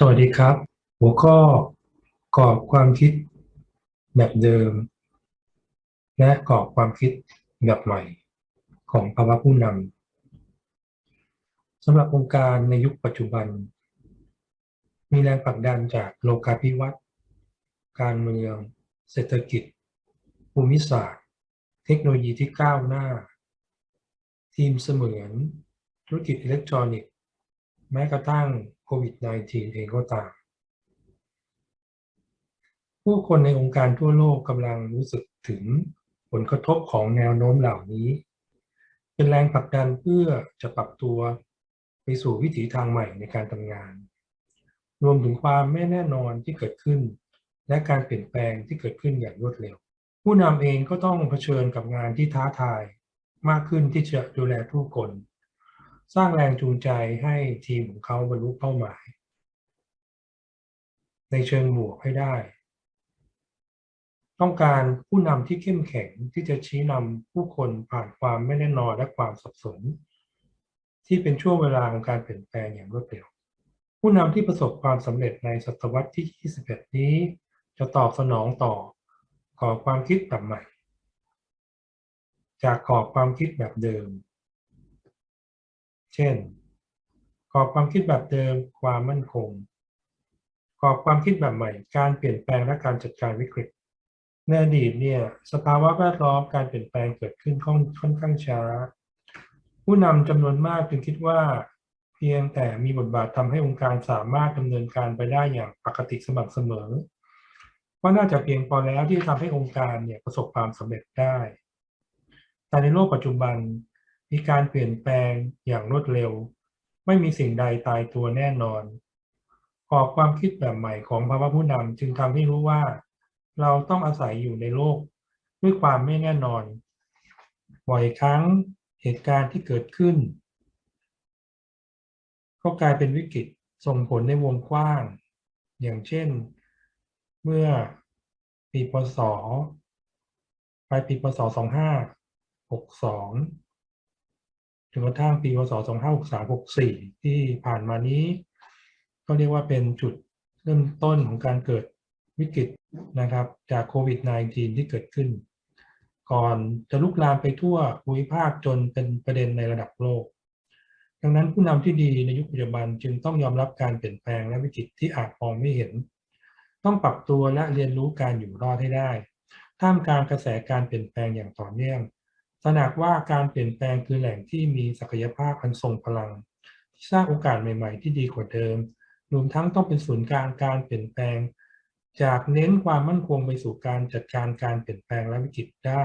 สวัสดีครับ หัวข้อกรอบความคิดแบบเดิม และกรอบความคิดแบบใหม่ ของภาวะผู้นำสำหรับองค์การในยุคปัจจุบัน มีแรงผลักดันจากโลกาภิวัตน์การเมือง เศรษฐกิจ ภูมิศาสตร์ เทคโนโลยีที่ก้าวหน้า ทีมเสมือน ธุรกิจอิเล็กทรอนิกส์ แม้กระทั่งโควิด -19 เองก็ตาม ผู้คนในองค์การทั่วโลกกำลังรู้สึกถึงผลกระทบของแนวโน้มเหล่านี้ เป็นแรงผลักดันเพื่อจะปรับตัวไปสู่วิถีทางใหม่ในการทำงาน รวมถึงความไม่แน่นอนที่เกิดขึ้น และการเปลี่ยนแปลงที่เกิดขึ้นอย่างรวดเร็ว ผู้นำเองก็ต้องเผชิญกับงานที่ท้าทายมากขึ้นที่จะดูแลผู้คน สร้างแรงจูงใจให้ทีมของเขาบรรลุเป้าหมาย ในเชิงบวกให้ได้ ต้องการผู้นำที่เข้มแข็งที่จะชี้นำผู้คนผ่านความไม่แน่นอนและความสับสน ที่เป็นช่วงเวลาของการเปลี่ยนแปลงอย่างรวดเร็ว ผู้นำที่ประสบความสำเร็จในศตวรรษที่ 21 นี้ จะตอบสนองต่อกรอความคิดแบบใหม่ จากกรอบความคิดแบบเดิม เช่นกรอบความคิดแบบเดิมความมั่นคงกรอบความคิดแบบใหม่ การเปลี่ยนแปลงและการจัดการวิกฤตในอดีตเนี่ยสภาวะแวดล้อมการเปลี่ยนแปลงเกิดขึ้นค่อนค่อนข้างช้า ผู้นำจำนวนมากจึงคิดว่า เพียงแต่มีบทบาททำให้องค์การสามารถดำเนินการไปได้อย่างปกติสม่ำเสมอว่าน่าจะเพียงพอแล้วที่จะทำให้องค์การเนี่ยประสบความสำเร็จได้ แต่ในโลกปัจจุบัน มีการเปลี่ยนแปลงอย่างรวดเร็ว ไม่มีสิ่งใดตายตัวแน่นอนกรอบความคิดแบบใหม่ของภาวะผู้นำจึงทำให้รู้ว่า เราต้องอาศัยอยู่ในโลก ด้วยความไม่แน่นอน บ่อยครั้งเหตุการณ์ที่เกิดขึ้น ก็กลายเป็นวิกฤตส่งผลในวงกว้าง อย่างเช่น เมื่อปีพศปลายปีพศ 2562 ถึงกระทั่งปีพศ2563-64 ที่ผ่านมานี้ ก็เรียกว่าเป็นจุดเริ่มต้นของการเกิดวิกฤตนะครับ จากโควิด -19 ที่เกิดขึ้น ก่อนจะลุกลามไปทั่วภูมิภาคจนเป็นประเด็นในระดับโลก ดังนั้นผู้นำที่ดีในยุคปัจจุบันจึงต้องยอมรับการเปลี่ยนแปลงและวิกฤตที่อาจมองไม่เห็น ต้องปรับตัวและเรียนรู้การอยู่รอดให้ได้ ท่ามกลางกระแสการเปลี่ยนแปลงอย่างต่อเนื่อง ตระหนักว่าการเปลี่ยนแปลงคือแหล่งที่มีศักยภาพอันทรงพลัง ที่สร้างโอกาสใหม่ๆ ที่ดีกว่าเดิม รวมทั้งต้องเป็นศูนย์กลางการเปลี่ยนแปลง จากเน้นความมั่นคงไปสู่การจัดการการเปลี่ยนแปลงและวิกฤตได้